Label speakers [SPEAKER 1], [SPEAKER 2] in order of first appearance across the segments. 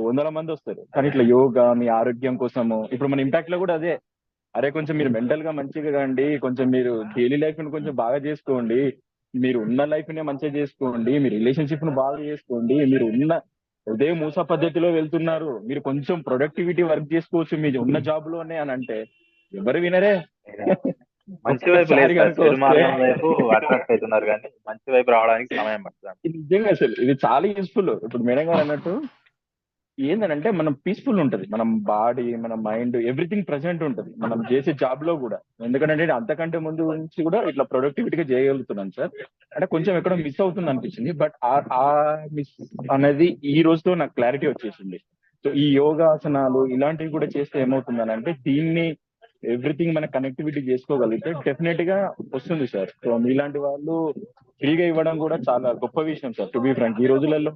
[SPEAKER 1] వందల మంది వస్తారు. కానీ ఇట్లా యోగా మీ ఆరోగ్యం కోసము. ఇప్పుడు మన ఇంపాక్ట్లో కూడా అదే. అరే కొంచెం మీరు మెంటల్గా మంచిగా రండి కొంచెం మీరు డైలీ లైఫ్ని కొంచెం బాగా చేసుకోండి. మీరు ఉన్న లైఫ్ని మంచిగా చేసుకోండి. మీ రిలేషన్షిప్ను బాగా చేసుకోండి. మీరు ఉన్న ఉదే మూస పద్ధతిలో వెళ్తున్నారు. మీరు కొంచెం ప్రొడక్టివిటీ వర్క్ చేసుకోవచ్చు. మీరు ఉన్న జాబ్లోనే అని అంటే ఎవరు వినరే?
[SPEAKER 2] మంచి వైపు అవుతున్నారు కానీ మంచి వైపు రావడానికి సమయం పడుతుంది.
[SPEAKER 1] ఇది నిజంగా అసలు. ఇది చాలా యూస్ఫుల్ ఇప్పుడు మేడం గారు అన్నట్టు ఏంటంటే మనం పీస్ఫుల్ ఉంటది. మనం బాడీ మన మైండ్ ఎవ్రీథింగ్ ప్రెసెంట్ ఉంటది. మనం చేసే జాబ్లో కూడా. ఎందుకంటే అంతకంటే ముందు నుంచి కూడా ఇట్లా ప్రొడక్టివిటీగా చేయగలుగుతున్నాను సార్. అంటే కొంచెం ఎక్కడో మిస్ అవుతుంది అనిపించింది. బట్ ఆ మిస్ అనేది ఈ రోజుతో నాకు క్లారిటీ వచ్చేసింది. సో ఈ యోగాసనాలు ఇలాంటివి కూడా చేస్తే ఏమవుతుందని అంటే దీన్ని ఎవ్రీథింగ్ మన కనెక్టివిటీ చేసుకోగలిగితే డెఫినెట్గా వస్తుంది సార్. సో మీలాంటి వాళ్ళు ఫ్రీగా ఇవ్వడం కూడా చాలా గొప్ప విషయం సార్ టు బి ఫ్రాంక్ ఈ రోజులలో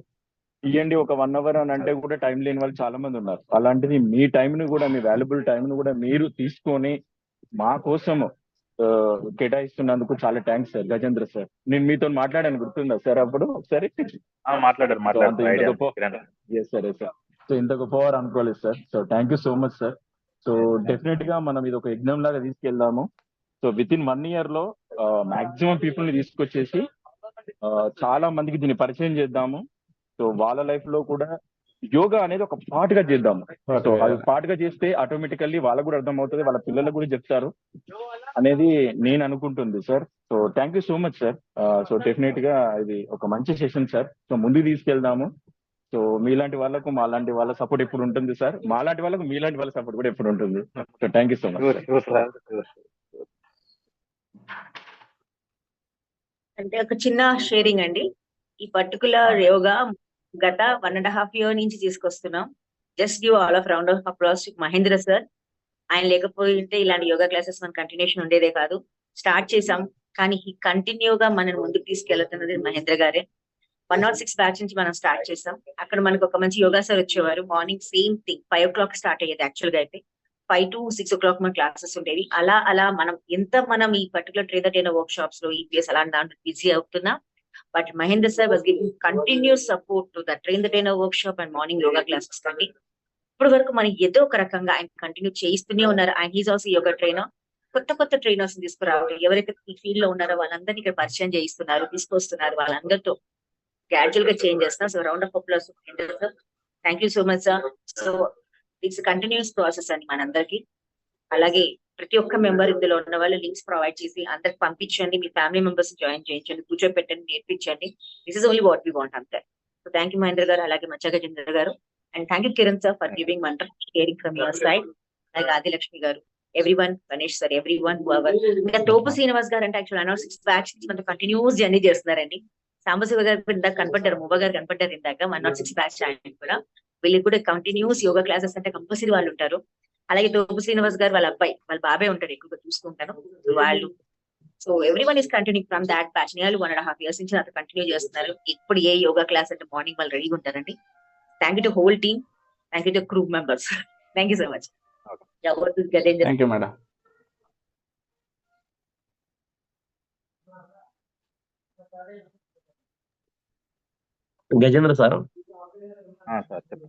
[SPEAKER 1] ఇవ్వండి ఒక వన్ అవర్ అని అంటే కూడా టైం లేని వాళ్ళు చాలా మంది ఉన్నారు. అలాంటిది మీ టైం ని కూడా మీ వాల్యుబుల్ టైం ని కూడా మీరు తీసుకొని మా కోసం కేటాయిస్తున్నందుకు చాలా థ్యాంక్స్ సార్ గజేంద్ర సార్ నేను మీతో మాట్లాడాను గుర్తుందా సార్ అప్పుడు? ఒకసారి
[SPEAKER 2] మాట్లాడారు మాట్లాడారు.
[SPEAKER 1] గొప్ప- సార్ ఎస్ సార్ సో ఇంత గొప్పవారు అనుకోలేదు sir so thank you so much sir so డెఫినెట్గా మనం ఇది ఒక యజ్ఞం లాగా తీసుకెళ్దాము. సో విత్ ఇన్ వన్ ఇయర్లో మాక్సిమం పీపుల్ని తీసుకొచ్చేసి చాలా మందికి దీన్ని పరిచయం చేద్దాము. సో వాళ్ళ లైఫ్లో కూడా యోగా అనేది ఒక పార్ట్గా చేద్దాము సో అది పార్ట్గా చేస్తే ఆటోమేటికల్లీ వాళ్ళకు కూడా అర్థం అవుతుంది వాళ్ళ పిల్లలకు కూడా చెప్తారు అనేది నేను అనుకుంటుంది sir so thank you so much sir so డెఫినెట్గా ఇది ఒక మంచి సెషన్ సార్ సో ముందుకు తీసుకెళ్దాము. సో మీలాంటి వాళ్ళకు మాలాంటి వాళ్ళ సపోర్ట్ ఎప్పుడు ఉంటుంది సార్ మాలాంటి వాళ్ళకు మీలాంటి వాళ్ళ సపోర్ట్ కూడా ఎప్పుడు ఉంటుంది? So thank you so much.
[SPEAKER 3] అంటే ఒక చిన్న షేరింగ్ అండి. ఈ పర్టికులర్ యోగా గత వన్ అండ్ హాఫ్ ఇయర్ నుంచి తీసుకొస్తున్నాం. Just give all of round of applause Mahendra sir ఆయన లేకపోతే ఇలాంటి యోగా క్లాసెస్ మన కంటిన్యూషన్ ఉండేదే కాదు. స్టార్ట్ చేసాం కానీ కంటిన్యూగా మనం ముందుకు తీసుకెళ్తున్నది మహేంద్ర గారే. వన్ నాట్ సిక్స్ బ్యాచ్ నుంచి మనం స్టార్ట్ చేసాం అక్కడ మనకు ఒక మంచి యోగా సార్ వచ్చేవారు. Morning same thing five o'clock start అయ్యేది యాక్చువల్గా అయితే. Five to six o'clock మన క్లాసెస్ ఉండేవి. అలా అలా మనం ఎంత మనం ఈ పర్టికులర్ ట్రేదర్ అయిన వర్క్ షాప్స్లో ఈపీఎస్ అలాంటి దాంట్లో బిజీ అవుతున్నా but Mahender sir was giving continuous support to the train the trainer workshop and morning yoga classes కండి ఇప్పుడు వరకు మనం ఏదో ఒక రకంగా ఆయన కంటిన్యూ చేయిస్తూనే ఉన్నారు. And he's also yoga trainer. కొత్త కొత్త ట్రైనర్స్ తీసుకురావాలి. ఎవరైతే ఈ ఫీల్డ్లో ఉన్నారో వాళ్ళందరినీ ఇక్కడ పరిచయం చేయిస్తున్నారు తీసుకొస్తున్నారు వాళ్ళందరితో. గ్రాడ్యువల్గా చేంజ్ చేస్తున్నారు. So round of applause thank you so much sir so it's continuous process అండి మనందరికీ. అలాగే ప్రతి ఒక్క మెంబర్ ఇందులో ఉన్న వాళ్ళు లింక్స్ ప్రొవైడ్ చేసి అందరికి పంపించండి మీ ఫ్యామిలీ మెంబర్స్ జాయిన్ చేయించండి కూర్చోపెట్టండి నేర్పించండి. This is only what we want అంతే. So thank you Mahendra garu అలాగే మచ్చగా Gajendra garu. And thank you Kiran sir for giving wonder caring from your side అలాగే Adilakshmi garu every one Ganesh sir every one ఇంకా తోపు శ్రీనివాస్ గారు అంటే actual announce six batch నుంచి మనతో continuous journey చేస్తున్నారండి. సాంబశివ గారు ఇందాక కనపడ్డారు మువ్వ గారు కనపడ్డారు ఇందాక వన్ నాట్ సిక్స్ బ్యాచ్ ఆయన కూడా. వీళ్ళకి కూడా కంటిన్యూస్ యోగా క్లాసెస్ అంటే కంపల్సరీ వాళ్ళు ఉంటారు. అలాగే తోపు శ్రీనివాస్ గారు వాళ్ళ అబ్బాయి వాళ్ళ బాబాయ్ ఉంటారు ఎక్కువగా చూసుకుంటాను వాళ్ళు. So every one is continue from that batch నేను వన్ అండ్ హాఫ్ ఇయర్స్ నుంచి నాతో కంటిన్యూ చేస్తున్నారు. ఇప్పుడు ఏ యోగా క్లాస్ అంటే మార్నింగ్ వాళ్ళు రెడీగా ఉంటారండి. Thank you to whole team thank you to crew members thank you so much Gajendra
[SPEAKER 4] thank you madam
[SPEAKER 5] Gajendra sir
[SPEAKER 2] ఆ, సార్ చెప్పండి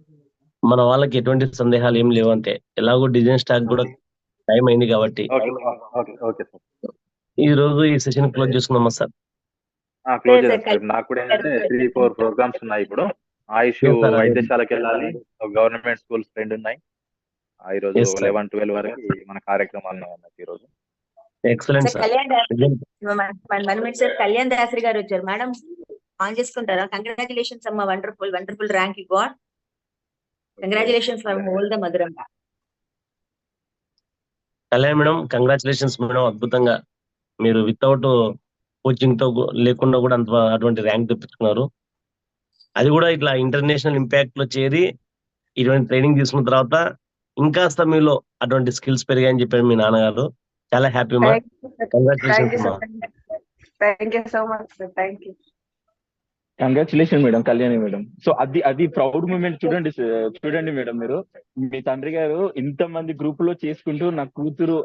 [SPEAKER 5] మన వాళ్ళకి ఎటువంటి సందేహాలు ఏం లేవు అంటే ఎలాగో డిజైన్ స్టాక్ కూడా టైం అయింది కాబట్టి.
[SPEAKER 2] Okay okay okay sir.
[SPEAKER 5] ఈ రోజు ఈ సెషన్ క్లోజ్ చేసుకున్నామా సార్?
[SPEAKER 2] క్లోజ్ నాకు కూడా ఏంటంటే త్రీ ఫోర్ ప్రోగ్రామ్స్ ఉన్నాయి ఇప్పుడు. ఆయుష్. వైద్యశాలకు వెళ్ళాలి. గవర్నమెంట్ స్కూల్స్ రెండు ఉన్నాయి. ఆ ఈ రోజు. లెవెన్ ట్వెల్వ్ వరకు మన కార్యక్రమాలు ఉన్నాయి ఈ రోజు.
[SPEAKER 5] ఎక్సలెంట్
[SPEAKER 3] సార్ కళ్యాణ్ దాసరి గారు వచ్చారు. మేడం ఆన్ చేసుకుంటారా? కంగ్రాచులేషన్స్ అమ్మ. Wonderful wonderful rank you got congratulations whole the Madhuram
[SPEAKER 5] Kalyan madam congratulations madam. అద్భుతంగా మీరు వితౌట్ కోచింగ్తో లేకుండా కూడా అంత అటువంటి ర్యాంక్ తెప్పించుకున్నారు. అది కూడా ఇట్లా ఇంటర్నేషనల్ ఇంపాక్ట్లో చేరి ఇటువంటి ట్రైనింగ్ తీసుకున్న తర్వాత ఇంకాస్త మీలో అటువంటి స్కిల్స్ పెరిగాయని చెప్పారు మీ నాన్నగారు. చాలా హ్యాపీ మా congratulations
[SPEAKER 6] thank you so much thank you
[SPEAKER 1] congratulation madam Kalyani madam so అది అది ప్రౌడ్ మూమెంట్ చూడండి. చూడండి మేడం మీరు. మీ తండ్రి గారు ఇంత మంది గ్రూప్లో చేసుకుంటూ నా కూతురు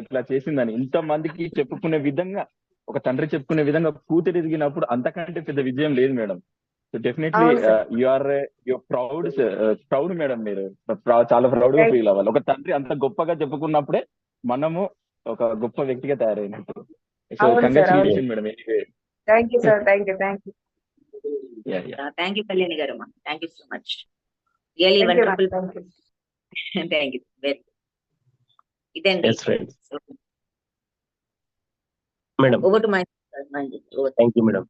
[SPEAKER 1] ఇట్లా చేసిందని. ఇంత మందికి చెప్పుకునే విధంగా ఒక తండ్రి చెప్పుకునే విధంగా కూతురు ఎదిగినప్పుడు అంతకంటే పెద్ద విజయం లేదు madam so definitely. You are you proud proud madam మీరు. చాలా
[SPEAKER 6] ప్రౌడ్గా
[SPEAKER 1] ఫీల్ అవ్వాలి. ఒక తండ్రి అంత గొప్పగా చెప్పుకున్నప్పుడే మనము ఒక గొప్ప వ్యక్తిగా తయారైనట్టు. So congratulation madam
[SPEAKER 6] thank you sir thank you thank you
[SPEAKER 3] thank you Kalyani garu thank you so much really wonderful
[SPEAKER 6] thank you
[SPEAKER 3] very ఇదండి
[SPEAKER 5] madam
[SPEAKER 3] over to my
[SPEAKER 5] thank you madam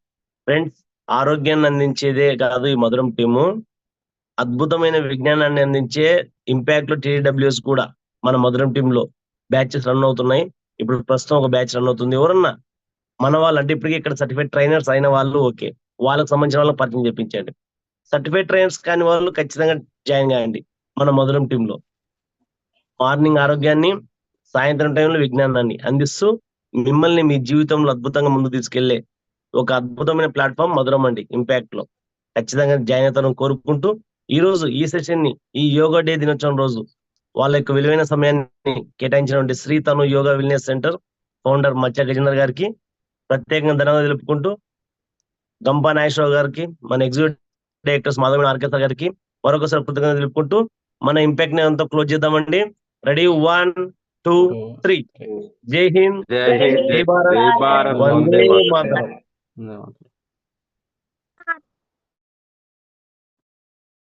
[SPEAKER 5] friends ఆరోగ్యాన్ని అందించేదే కాదు ఈ మధురం team. అద్భుతమైన విజ్ఞానాన్ని అందించే ఇంపాక్ట్లో TWS కూడా మన మధురం టీమ్లో బ్యాచెస్ రన్ అవుతున్నాయి. ఇప్పుడు ప్రస్తుతం ఒక బ్యాచ్ రన్ అవుతుంది. ఎవరన్నా మన వాళ్ళు అంటే ఇప్పటికీ ఇక్కడ సర్టిఫైడ్ ట్రైనర్స్ అయిన వాళ్ళు ఓకే. వాళ్ళకి సంబంధించిన వాళ్ళకి పరిచయం చెప్పించండి సర్టిఫైడ్ ట్రైనర్స్ కాని వాళ్ళు ఖచ్చితంగా జాయిన్ కాయండి మన మధురం టీంలో. మార్నింగ్ ఆరోగ్యాన్ని సాయంత్రం టైంలో విజ్ఞానాన్ని అందిస్తూ మిమ్మల్ని మీ జీవితంలో అద్భుతంగా ముందు తీసుకెళ్ళే ఒక అద్భుతమైన ప్లాట్ఫామ్ మధురం అండి ఇంపాక్ట్లో ఖచ్చితంగా జాయిన్ అవుతారని కోరుకుంటూ ఈ రోజు ఈ సెషన్ని ఈ యోగా డే దినోత్సవం రోజు వాళ్ళ యొక్క విలువైన సమయాన్ని కేటాయించినటువంటి శ్రీ తను యోగా వెల్నెస్ సెంటర్ ఫౌండర్ మత్స్య గజేందర్ గారికి ప్రత్యేకంగా ధన్యవాదాలు తెలుపుకుంటూ గంపా నాగేశ్వరరావు గారికి మన ఎగ్జిక్యూటివ్ డైరెక్టర్స్ మాధవన్ ఆర్కెస్ట్రా గారికి మరొకసారి కృతజ్ఞతలు తెలుపుకుంటూ మన ఇంపాక్ట్ని అంతా క్లోజ్ చేద్దామండి. రెడీ? One two three. జై హింద్.
[SPEAKER 4] జై హింద్.
[SPEAKER 5] జై భారత్.
[SPEAKER 4] జై భారత్.
[SPEAKER 5] వందే
[SPEAKER 4] మాతరం.